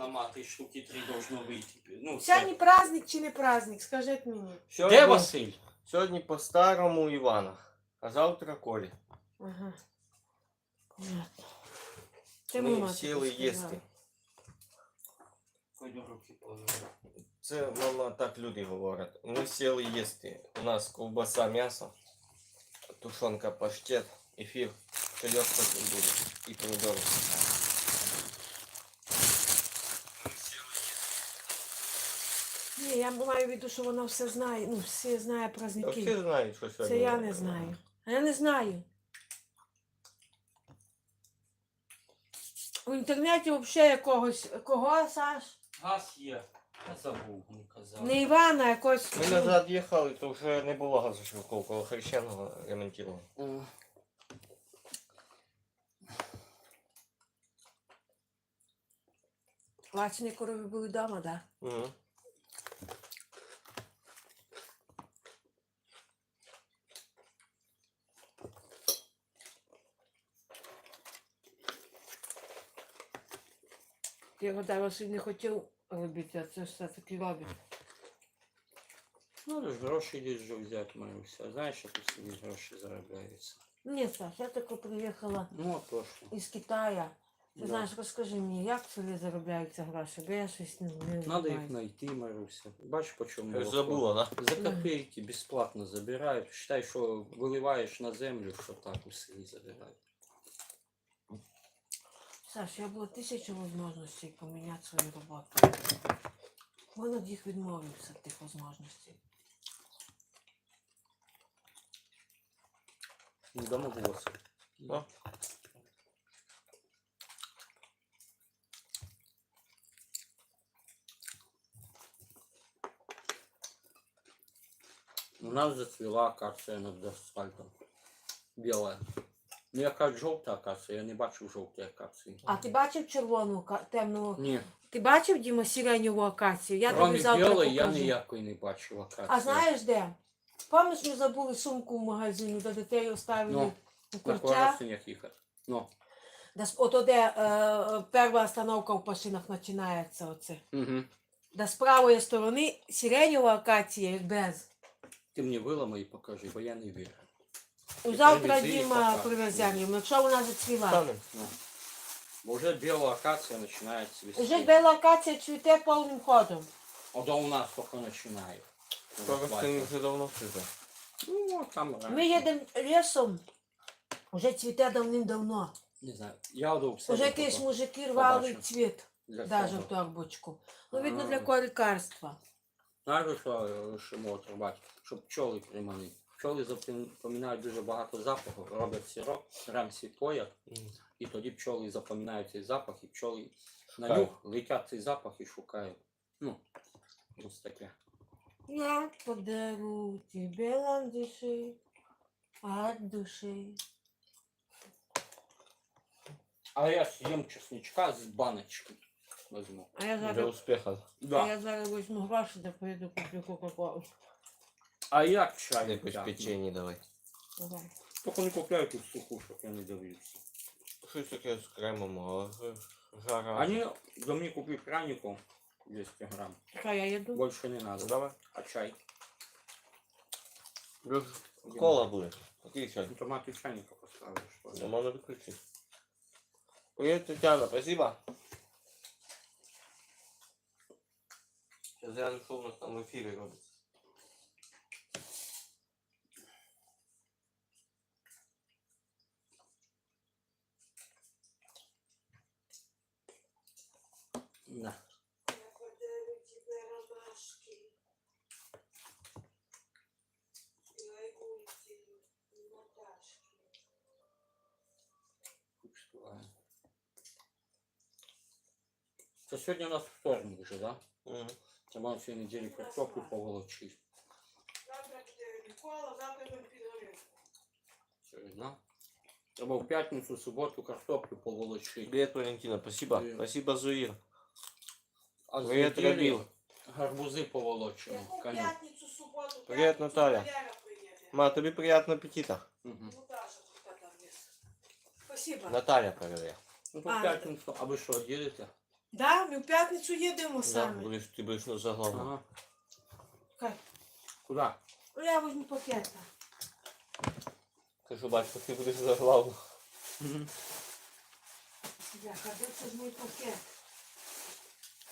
на мати штуки три должно вийти. Ну, Сьогодні праздник чи не праздник, скажіть мені. Сьогодні, Де Василь? сьогодні по-старому Івана, а завтра Колі. Ага. Понятно. Це Ми мама сіли тобі їсти. сказала. Пойду руки положу. Це мама так люди говорять. Ми сіли їсти. У нас ковбаса, м'ясо, тушонка, паштет, ефір, чайок потім буде і помідори. Ні, я маю в виду, що вона все знає. Ну, всі знає Та праздники. Всі знають, що сьогодні. Це я не знаю. А я не знаю. В інтернеті взагалі якогось. Кого, Саш? Газ є. Я забув, не казав. Не Івана, а якогось. Ми назад їхали, то вже не було газошвидкого, коло хрещеного ремонтували. О, Лачні корови були вдома, так? Да? Угу. Я гадаю, Василь не хотів робити, а це все-таки робить. Ну, гроші десь вже взяти Маруся. Знаєш, як у селі гроші заробляються. Ні, Саш, я тільки приїхала Ну, то що. із Китаю. Ти Да. знаєш, розкажи мені, як селі заробляються гроші, бо я щось не, не Надо їх знаю. знайти, Маруся. Бач, по чому. Ти ж забула, да? За копейки безплатно забирають. Считай, що виливаєш на землю, що так у селі забирають. Саш, я було тисячу можливостей поміняти свою роботу. Від їх відмовився від тих можливостей. Ну, Дома було все. Да. У нас зацвела акація над асфальтом. Біла. Ну, яка жовта акація, я не бачив жовтої акації. А ти бачив червону ка- темну? Ні, Ти бачив Діма сиреневу акацію? Я тобі кроме завтра білої, я покажу. ніякої не бачив акації. А знаєш де? Пам'ятаєш, ми забули сумку в магазині, де дітей оставили Ну, у На курча? їхати. Ну, Да, с- ото де е, е, перша остановка в Пашинах починається оце. угу. Да з правої сторони сиренева акація як без. Ти мені виламай і покажи, бо я не вірю. Завтра привези і Діма покажеш. привезе їм, якщо вона зацвіла. Стане. Ну. Бо вже біла акація починає цвісти. Уже біла акація цвіте повним ходом. Ото у нас тільки починає. Ти вже давно цвіте. Ну, там Ми раніше. їдемо лісом, вже цвіте давним-давно. Не знаю. Я до Уже якісь мужики рвали Побачив. цвіт, себе. в торбочку. Ну, видно, для кого лікарства. Знаєш, що е, ще можуть робити? Щоб пчоли приманити. Пчоли запам'ятають дуже багато запаху, роблять сироп, рамсі поят, і тоді пчоли запам'ятають цей запах, і пчоли на нюх летять цей запах і шукають. Ну, ось таке. Я подарю тебе ландыши от души. А я съем чесничка з баночки. Возьму. А я Для зараз, успіху. а я зараз візьму гроші, да поїду куплю кока-колу. А як чай? Якось тягну? печені давай. Давай. Тільки не купляю тут суху, щоб я не дивився. Щось таке з кремом, але жара. Они за мне купи пряников 200 грамм. Хай я їду. Больше не надо. Давай. А чай? Кола буде. Який чай? Ну, Томат и чайника поставлю, что ли? Виключити. Привіт, Тетяна, спасибо. Сейчас я що у нас там в ефірі робиться. сьогодні у нас вторник вже, да? Мгм. Це вам всю неділю картоплю поволочить. Завтра буде Микола, завтра буде підгорів. Серйозно? Треба в п'ятницю, суботу картоплю поволочить. Привет, Валентина, спасибо. Привет. Спасибо, Зуир. А з Привет, неділі Рабіл. гарбузи поволочимо. Яку Коню. п'ятницю, суботу, Привіт, п'ятницю Наталя. Валера приїде. Ма, тобі приятного аппетита. Мгм. Ну, Даша тут там є. Спасибо. Наталья проверяє. Ну, то А, в п'ятницю, а ви що, ділите? Да, ми в п'ятницю їдемо Да, саме. будеш, ти будеш на заглавну. Ага. Кай, Куда? ну я візьму пакета. Кажу, батько, ти будеш заглавну. Мгм. Бляха, де це ж мій пакет?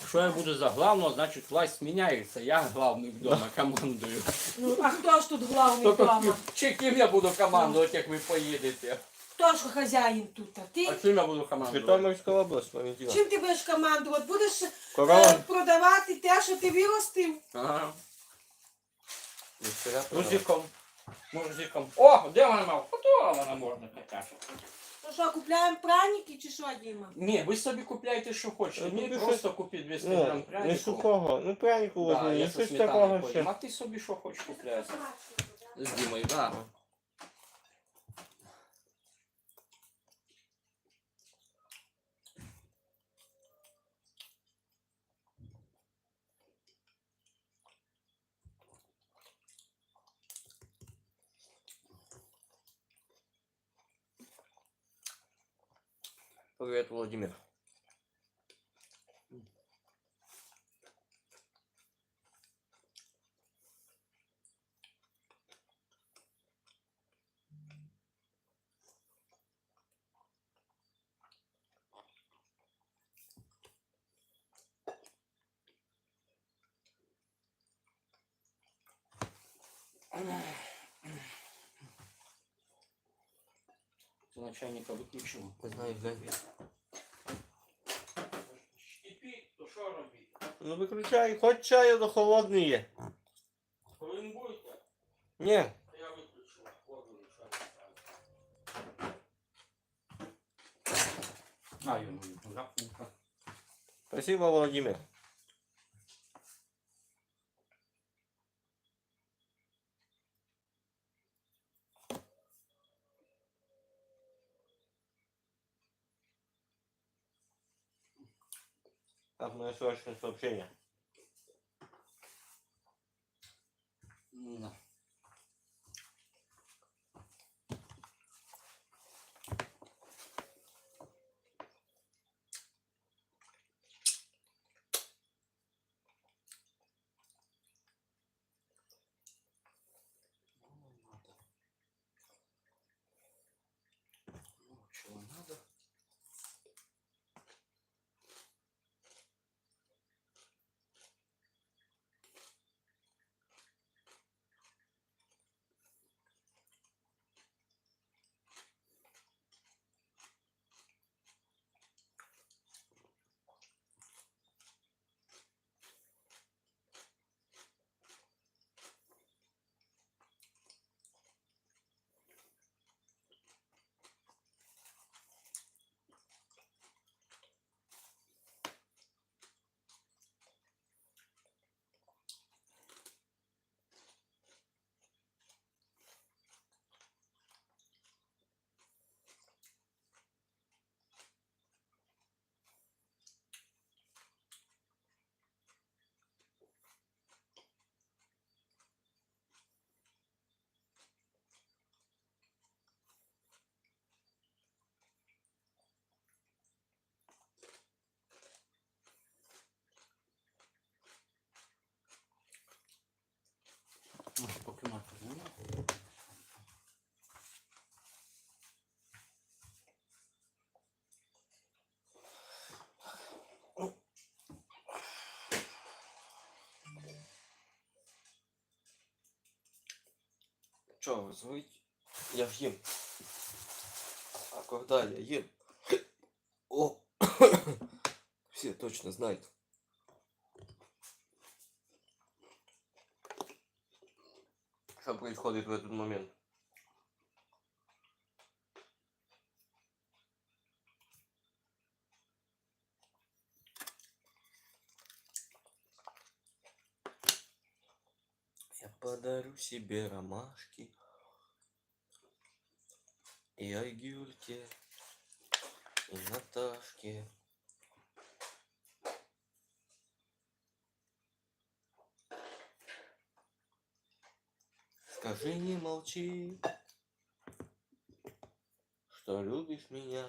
Якщо я буду за главного, значить власть міняється. Я главний вдома командую. Ну, а хто ж тут главний Тільки вдома? чи ким я буду командувати, як ви поїдете? Хто ж хазяїн тут? А А ти? чим я буду командувати? Житомирська область, Валентина. Чим ти будеш командувати? Будеш е, Корова. продавати те, що ти виростив? Ага. Продав. Музиком. Музиком. О, де вона мав? Ото вона можна така. Ну що, купляємо праніки чи що, Діма? Ні, ви собі купляйте, що хочете. Ну, Мені тобі просто купіть 200 Ну, грам не прянику. сухого, ну прянику Да, возьми, я не со щось такого ще. А ти собі що хочеш купляти? З Дімою, да. Привет, Владимир. Ти начальника виключив. Не знаю, глянь. Кипіть, то що робити? Ну виключай, хоч чаю до холодний є. Повинен будете? Ні, Я виключив. Воду лише А, йому спасибо, Владимир. Так, мое срочное сообщение. Да. Може поки мати було. Що, звуть? Я ем. А коли я ем? О! Всі точно знают. Происходит в этот момент? Я подарю себе ромашки и Айгюльке, и Наташке. Скажи, не молчи, что любишь меня.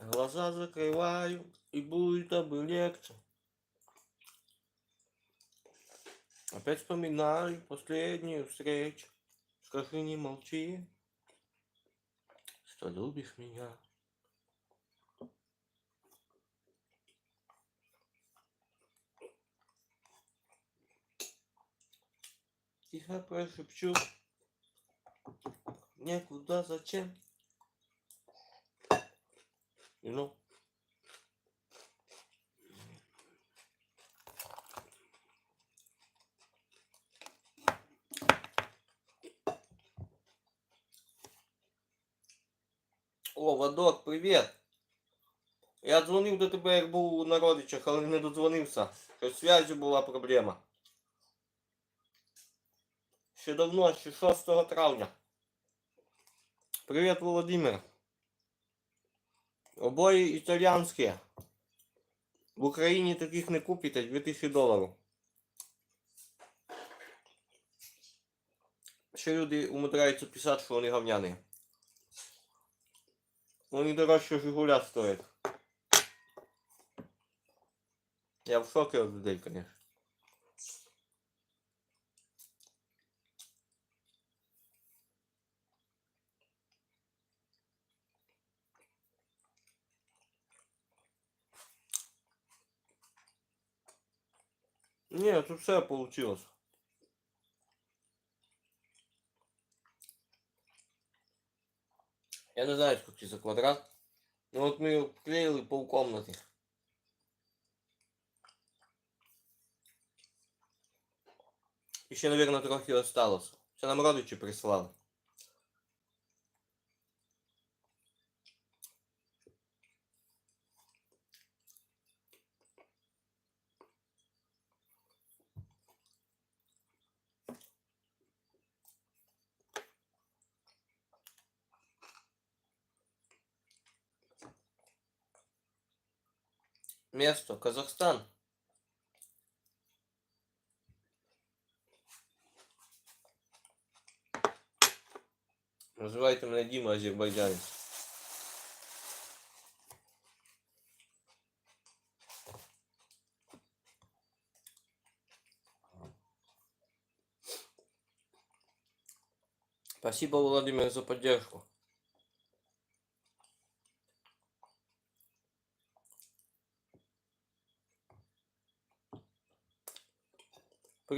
Глаза закрываю, и будет тобой легче. Опять вспоминаю последнюю встречу. Скажи, не молчи, что любишь меня. Тихо прошепчу. Некуда зачем. You know? О, Вадок, привіт! Я дзвонив до тебе, як був на родичах, але не додзвонився. З зв'язю була проблема. Ще давно, ще 6 травня. Привіт, Володимир. Обої італіянські. В Україні таких не купите 2000 доларів. Ще люди умудряються писати, що вони говняні. Вони дорожче Жигуля стоять. Я в шокі від людей, конечно. Не, тут все получилось. Я не знаю, сколько за квадрат. Ну вот мы его клеили полкомнаты. Еще, наверное, трохи осталось. Все нам родичи прислали. Место Казахстан. Називайте мене Діма Азербайджанець. Спасибо, Владимир, за поддержку.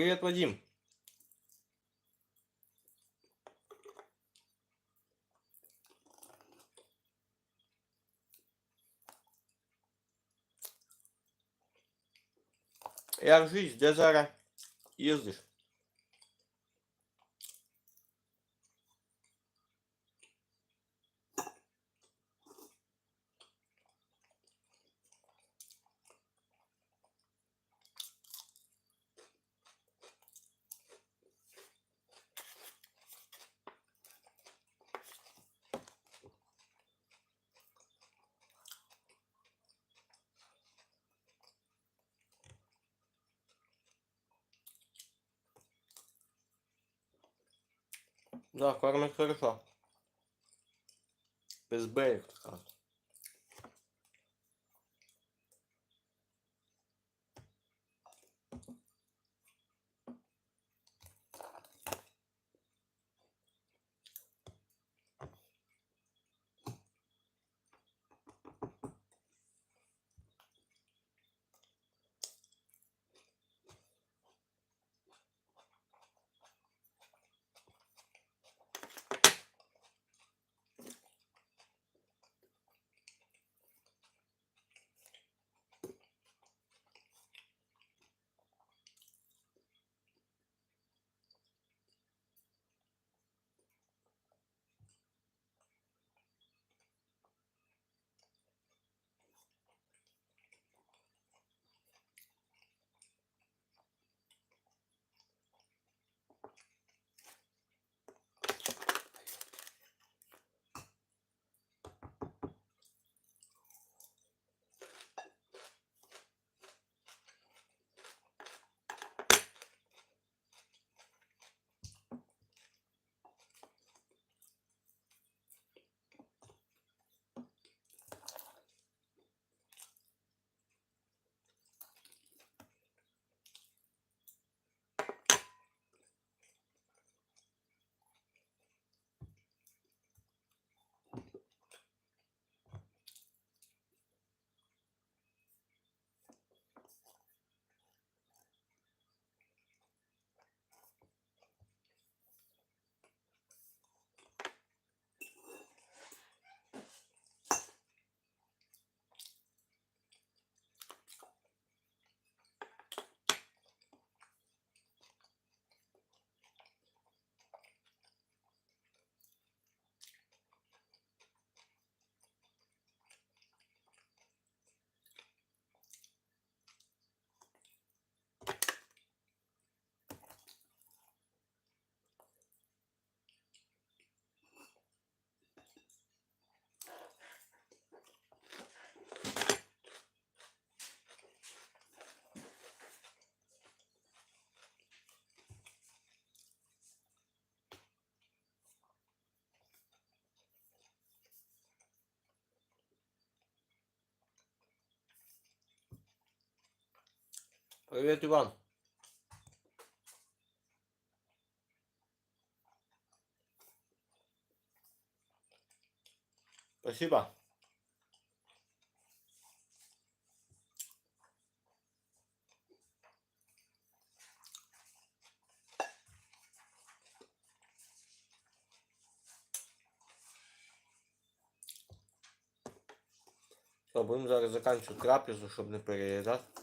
Привет, Вадим. Я в жизнь, где Зара ездишь? Да, кормят хорошо. Без бейк, так сказать. Привет, Иван. Спасибо. Все, будемо зараз закінчувати трапезу, щоб не переїдати.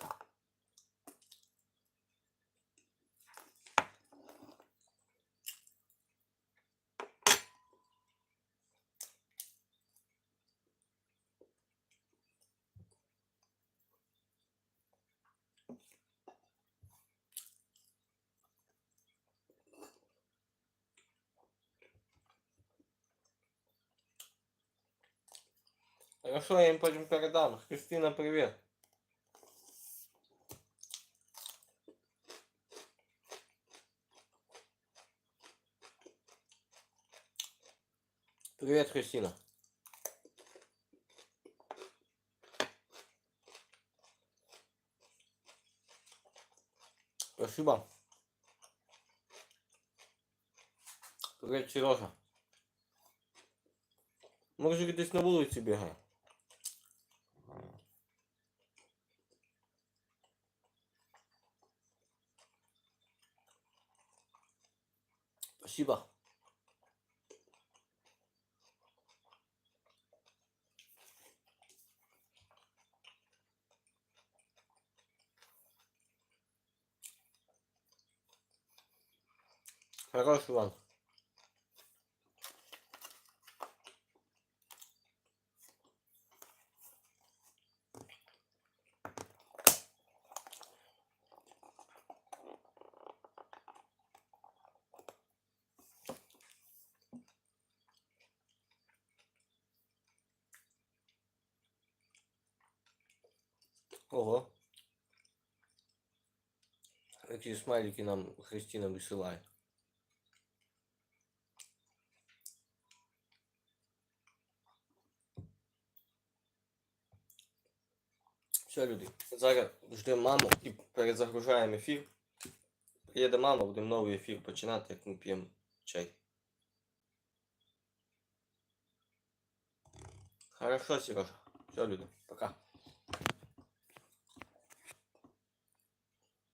Хорошо, я им потом передам. Кристина, привет. Привет, Кристина. Спасибо. Привет, Сережа. Може десь на вулиці бігає. 씹어. 잘가 수완. Ого. Эти смайлики нам Христина высылает. Все, люди. Зараз ждемо маму і перезагружаємо ефір. Приїде мама, будемо новий ефір починати, як ми п'ємо чай. Хорошо, Сережа. Все, люди. Пока.